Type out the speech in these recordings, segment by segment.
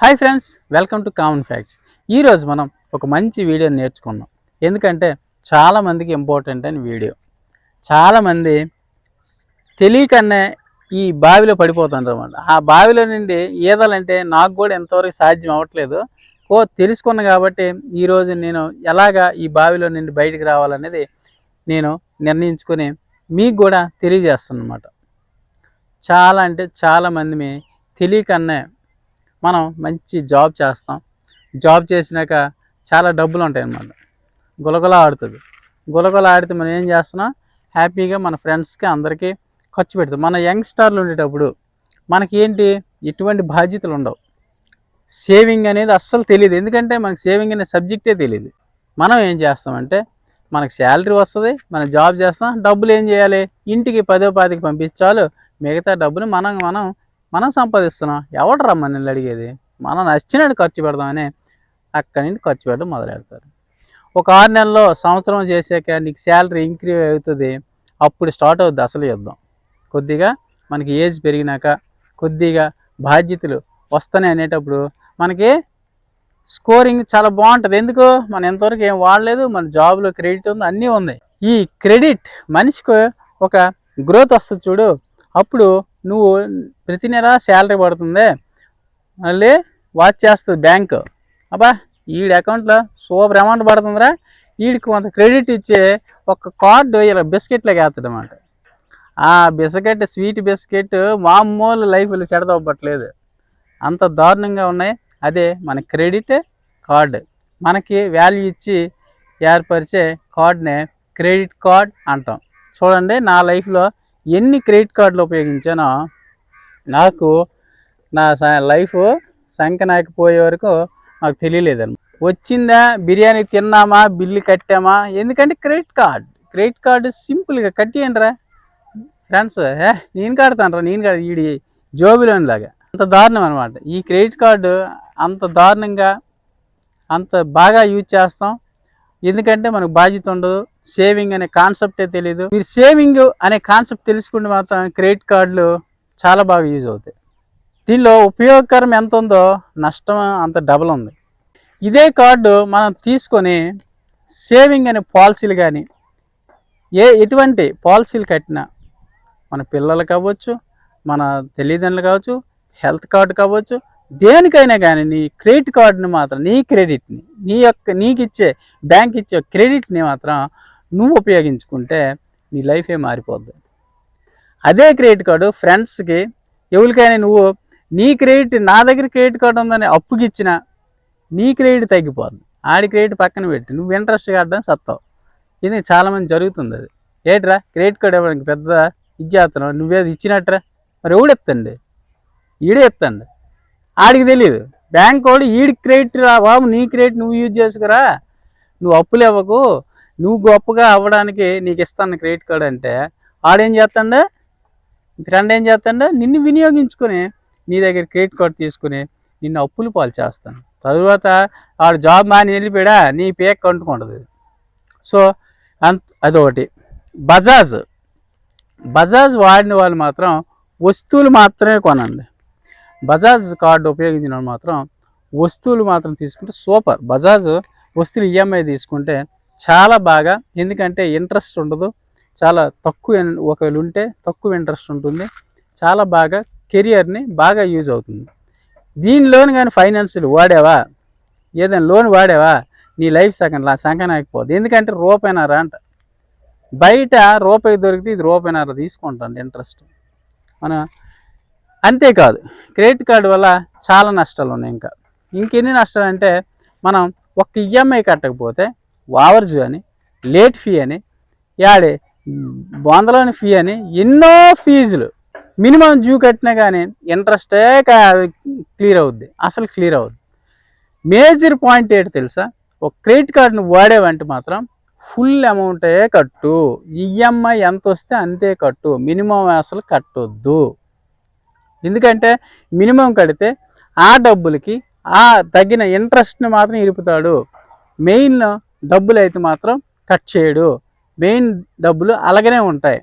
Hi friends welcome to common facts ఈరోజు మనం ఒక మంచి వీడియో నేర్చుకున్నాం ఎందుకంటే చాలామందికి ఇంపార్టెంట్ అని వీడియో. చాలామంది తెలియకనే ఈ బావిలో పడిపోతుంటారు అనమాట ఆ బావిలో నుండి ఈదాలంటే నాకు కూడా ఎంతవరకు సాధ్యం అవ్వట్లేదు. ఓ తెలుసుకున్నా కాబట్టి ఈరోజు నేను ఎలాగా ఈ బావిలో నుండి బయటికి రావాలనేది నేను నిర్ణయించుకొని మీకు కూడా తెలియజేస్తాను అనమాట చాలా అంటే చాలామంది తెలియకనే మనం మంచి జాబ్ చేస్తాం. జాబ్ చేసినాక చాలా డబ్బులు ఉంటాయి అన్నమాట గులగుల ఆడుతుంది గులగుల ఆడితే మనం ఏం చేస్తున్నాం? హ్యాపీగా మన ఫ్రెండ్స్కి అందరికీ ఖర్చు పెడతాం. మన యంగ్స్టర్లు ఉండేటప్పుడు మనకి ఏంటి? ఎటువంటి బాధ్యతలు ఉండవు. సేవింగ్ అనేది అస్సలు తెలియదు. ఎందుకంటే మనకి సేవింగ్ అనే సబ్జెక్టే తెలియదు. మనం ఏం చేస్తామంటే మనకి శాలరీ వస్తుంది మనం జాబ్ చేస్తాం డబ్బులు ఏం చేయాలి? ఇంటికి పదో పాతికి పంపించాలు మిగతా డబ్బులు మనం మనం మనం సంపాదిస్తున్నాం. ఎవడరా మనల్ని అడిగేది? మనం నచ్చినట్టు ఖర్చు పెడదామని అక్కడి నుండి ఖర్చు పెట్టడం మొదలెడతారు. ఒక ఆరు నెలల్లో సంవత్సరం చేసాక నీకు శాలరీ ఇంక్రీ అవుతుంది. అప్పుడు స్టార్ట్ అవుద్ది అసలు యుద్ధం. కొద్దిగా మనకి ఏజ్ పెరిగినాక కొద్దిగా బాధ్యతలు వస్తాయి అనేటప్పుడు మనకి స్కోరింగ్ చాలా బాగుంటుంది. ఎందుకు? మనం ఎంతవరకు ఏం వాడలేదు. మన జాబ్లో క్రెడిట్ ఉంది. అన్నీ ఉన్నాయి. ఈ క్రెడిట్ మనిషికి ఒక గ్రోత్ వస్తుంది చూడు. అప్పుడు నువ్వు ప్రతి నెల శాలరీ పడుతుంది మళ్ళీ వాచ్ చేస్తుంది బ్యాంక్. అబ్బా ఈడి అకౌంట్లో సూపర్ అమౌంట్ పడుతుందిరా. వీడికి కొంత క్రెడిట్ ఇచ్చే ఒక కార్డు ఇలా బిస్కెట్లోకి వేస్తాడు అనమాట ఆ బిస్కెట్ స్వీట్ బిస్కెట్ మామూలు లైఫ్లో చెడదవ్వట్లేదు అంత దారుణంగా ఉన్నాయి. అదే మన క్రెడిట్ కార్డు మనకి వాల్యూ ఇచ్చి ఏర్పరిచే కార్డునే క్రెడిట్ కార్డ్ అంటాం. చూడండి నా లైఫ్లో ఎన్ని క్రెడిట్ కార్డులు ఉపయోగించానో నాకు నా స- లైఫ్ సంకనాకపోయే వరకు నాకు తెలియలేదన్నమాట. వచ్చిందా బిర్యానీ తిన్నామా బిల్లు కట్టామా? ఎందుకంటే క్రెడిట్ కార్డ్. క్రెడిట్ కార్డు సింపుల్గా కట్టేయండిరా. ఫ్రెండ్స్ ఏ నేను కడతాను నేను కడ ఈడి జోబిలోని లాగా అంత దారుణం అనమాట ఈ క్రెడిట్ కార్డు అంత దారుణంగా అంత బాగా యూజ్ చేస్తాం. ఎందుకంటే మనకు బాధ్యత ఉండదు. సేవింగ్ అనే కాన్సెప్టే తెలియదు మీరు సేవింగ్ అనే కాన్సెప్ట్ తెలుసుకుంటే మాత్రం క్రెడిట్ కార్డులు చాలా బాగా యూజ్ అవుతాయి. దీనిలో ఉపయోగకరం ఎంత ఉందో నష్టం అంత డబల్ ఉంది. ఇదే కార్డు మనం తీసుకొని సేవింగ్ అనే పాలసీలు కానీ ఏ ఎటువంటి పాలసీలు కట్టినా మన పిల్లలు కావచ్చు మన తల్లిదండ్రులు కావచ్చు హెల్త్ కార్డు కావచ్చు దేనికైనా కానీ నీ క్రెడిట్ కార్డుని మాత్రం నీ క్రెడిట్ని నీ యొక్క నీకు ఇచ్చే బ్యాంక్ ఇచ్చే క్రెడిట్ని మాత్రం నువ్వు ఉపయోగించుకుంటే నీ లైఫే మారిపోద్ది. అదే క్రెడిట్ కార్డు ఫ్రెండ్స్కి ఎవరికైనా నువ్వు నీ క్రెడిట్ నా దగ్గర క్రెడిట్ కార్డు ఉందని అప్పుకి ఇచ్చిన నీ క్రెడిట్ తగ్గిపోద్ది. ఆడి క్రెడిట్ పక్కన పెట్టి నువ్వు ఇంట్రెస్ట్ కట్టడానికి సత్తావు ఇది చాలామంది జరుగుతుంది అది. ఏట్రా క్రెడిట్ కార్డు ఇవ్వడానికి పెద్ద ఇచ్చేస్తున్నావు నువ్వేది ఇచ్చినట్రా మరి ఎవడు ఎత్తండి? ఈడే ఎత్తండి. ఆడికి తెలియదు బ్యాంక్ వాడు ఈడికి క్రెడిట్ రా బాబు నీ క్రెడిట్ నువ్వు యూజ్ చేసుకురా. నువ్వు అప్పులు ఇవ్వకు. నువ్వు గొప్పగా అవ్వడానికి నీకు ఇస్తాను క్రెడిట్ కార్డు అంటే ఆడేం చేస్తాడు? ఫ్రెండ్ ఏం చేస్తాడు? నిన్ను వినియోగించుకొని నీ దగ్గర క్రెడిట్ కార్డు తీసుకుని నిన్ను అప్పులు పాలు చేస్తాను. తరువాత ఆడు జాబ్ మాని వెళ్ళిపోయా నీ పేక్ కంటుకుంటుంది సో అంత అదొకటి. బజాజ్. బజాజ్ వాడిన వాళ్ళు మాత్రం వస్తువులు మాత్రమే కొనండి. బజాజ్ కార్డు ఉపయోగించిన వాళ్ళు మాత్రం వస్తువులు మాత్రం తీసుకుంటే సూపర్. బజాజ్ వస్తువులు ఈఎంఐ తీసుకుంటే చాలా బాగా ఎందుకంటే ఇంట్రెస్ట్ ఉండదు. చాలా తక్కువ ఒకవేళ ఉంటే తక్కువ ఇంట్రెస్ట్ ఉంటుంది. చాలా బాగా కెరియర్ని బాగా యూజ్ అవుతుంది. దీనిలోని కానీ ఫైనాన్షియల్ వాడావా? ఏదైనా లోన్ వాడావా? నీ లైఫ్ సగం లా సంకన అయిపోద్ది ఎందుకంటే రూపాయినార అంట బయట రూపాయి దొరికితే ఇది రూపాయినార తీసుకుంటాను ఇంట్రెస్ట్ మన అంతేకాదు క్రెడిట్ కార్డు వల్ల చాలా నష్టాలు ఉన్నాయి ఇంకా. ఇంకెన్ని నష్టాలు అంటే మనం ఒక్క ఈఎంఐ కట్టకపోతే ఓవర్స్ అని లేట్ ఫీ అని యాడే వందలోని ఫీ అని ఎన్నో ఫీజులు మినిమం డ్యూ కట్టినా కానీ ఇంట్రెస్టే క్లియర్ అవుద్ది అసలు క్లియర్ అవుద్ది. మేజర్ పాయింట్ ఏంటి తెలుసా? ఒక క్రెడిట్ కార్డును వాడేవంటే మాత్రం ఫుల్ అమౌంటే కట్టు ఈఎంఐ ఎంత వస్తే అంతే కట్టు మినిమం అసలు కట్టొద్దు. ఎందుకంటే మినిమం కడితే ఆ డబ్బులకి ఆ తగిన ఇంట్రెస్ట్ని మాత్రం ఇరుపుతాడు మెయిన్ డబ్బులు అయితే మాత్రం కట్ చేయడు. మెయిన్ డబ్బులు అలాగనే ఉంటాయి.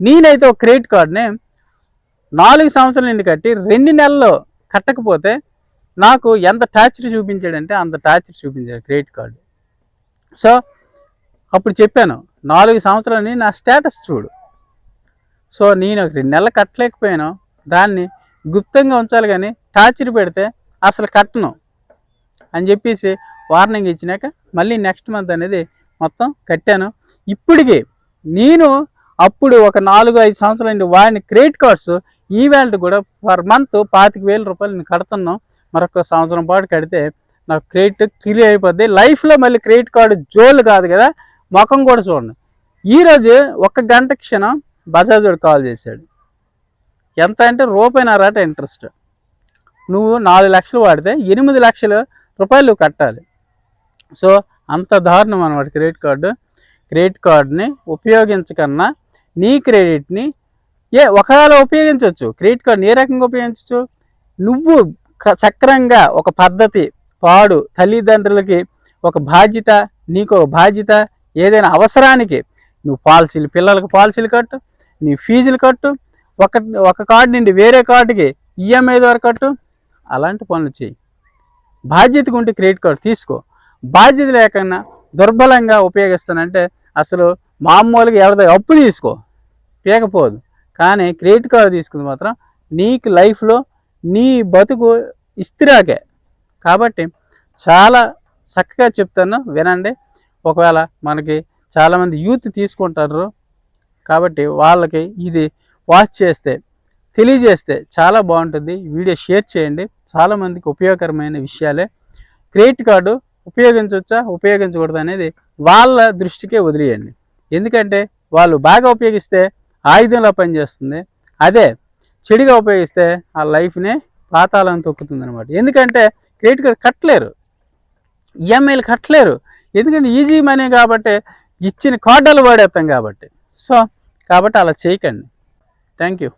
నేనైతే ఒక క్రెడిట్ కార్డుని నాలుగు సంవత్సరాల నుండి కట్టి రెండు నెలల్లో కట్టకపోతే నాకు ఎంత టార్చర్ చూపించాడంటే అంత టార్చర్ చూపించాడు క్రెడిట్ కార్డు. సో అప్పుడు చెప్పాను నాలుగు సంవత్సరాలని నా స్టేటస్ చూడు. సో నేను ఒక రెండు నెలలు కట్టలేకపోయాను. దాన్ని గుప్తంగా ఉంచాలి కానీ టార్చర్ పెడితే అసలు కట్టను అని చెప్పేసి వార్నింగ్ ఇచ్చినాక మళ్ళీ నెక్స్ట్ మంత్ అనేది మొత్తం కట్టాను. ఇప్పటికి నేను అప్పుడు ఒక నాలుగు ఐదు సంవత్సరాలు వాడిన క్రెడిట్ కార్డ్స్ ఈ కూడా పర్ మంత్ పాతిక వేల రూపాయలు నేను కడుతున్నాం. మరొక సంవత్సరం పాటు కడితే నాకు క్రెడిట్ క్లియర్ అయిపోద్ది. లైఫ్లో మళ్ళీ క్రెడిట్ కార్డు జోలు కాదు కదా ముఖం కూడా చూడండి. ఈరోజు ఒక గంట క్షణం బజాజ్ కాల్ చేశాడు. ఎంత అంటే రూపాయిన్నరట ఇంట్రెస్ట్. నువ్వు నాలుగు లక్షలు వాడితే ఎనిమిది లక్షల రూపాయలు కట్టాలి. సో అంత దారుణం అనమాట క్రెడిట్ కార్డు. క్రెడిట్ కార్డుని ఉపయోగించకన్నా నీ క్రెడిట్ని ఏ ఒకవేళ ఉపయోగించవచ్చు క్రెడిట్ కార్డుని ఏ రకంగా ఉపయోగించవచ్చు నువ్వు క- సక్రంగా ఒక పద్ధతి పాడు తల్లిదండ్రులకి ఒక బాధ్యత నీకు ఒక బాధ్యత ఏదైనా అవసరానికి నువ్వు పాలసీలు పిల్లలకు పాలసీలు కట్టు నీ ఫీజులు కట్టు ఒక ఒక కార్డు నుండి వేరే కార్డుకి ఈఎంఐ ద్వారా కట్టు అలాంటి పనులు చేయి బాధ్యతగా ఉంటే క్రెడిట్ కార్డు తీసుకో. బాధ్యత లేకుండా దుర్బలంగా ఉపయోగిస్తానంటే అసలు మామూలుగా ఎవరిదో అప్పు తీసుకో పీకపోదు కానీ క్రెడిట్ కార్డు తీసుకుంది మాత్రం నీకు లైఫ్లో నీ బతుకు ఇస్తిరాకే. కాబట్టి చాలా చక్కగా చెప్తాను వినండి. ఒకవేళ మనకి చాలామంది యూత్ తీసుకుంటారు కాబట్టి వాళ్ళకి ఇది వాచ్ చేస్తే తెలియజేస్తే చాలా బాగుంటుంది. వీడియో షేర్ చేయండి. చాలామందికి ఉపయోగకరమైన విషయాలే. క్రెడిట్ కార్డు ఉపయోగించవచ్చా? ఉపయోగించకూడదు అనేది వాళ్ళ దృష్టికే వదిలేయండి. ఎందుకంటే వాళ్ళు బాగా ఉపయోగిస్తే ఆయుధంలా పనిచేస్తుంది. అదే చెడుగా ఉపయోగిస్తే ఆ లైఫ్నే పాతాళం తొక్కుతుంది అనమాట ఎందుకంటే క్రెడిట్ కార్డు కట్టలేరు. ఈఎంఐలు కట్టలేరు. ఎందుకంటే ఈజీ మనీ కాబట్టి ఇచ్చిన కార్డులు వాడేస్తాం కాబట్టి. సో కాబట్టి అలా చేయకండి. Thank you.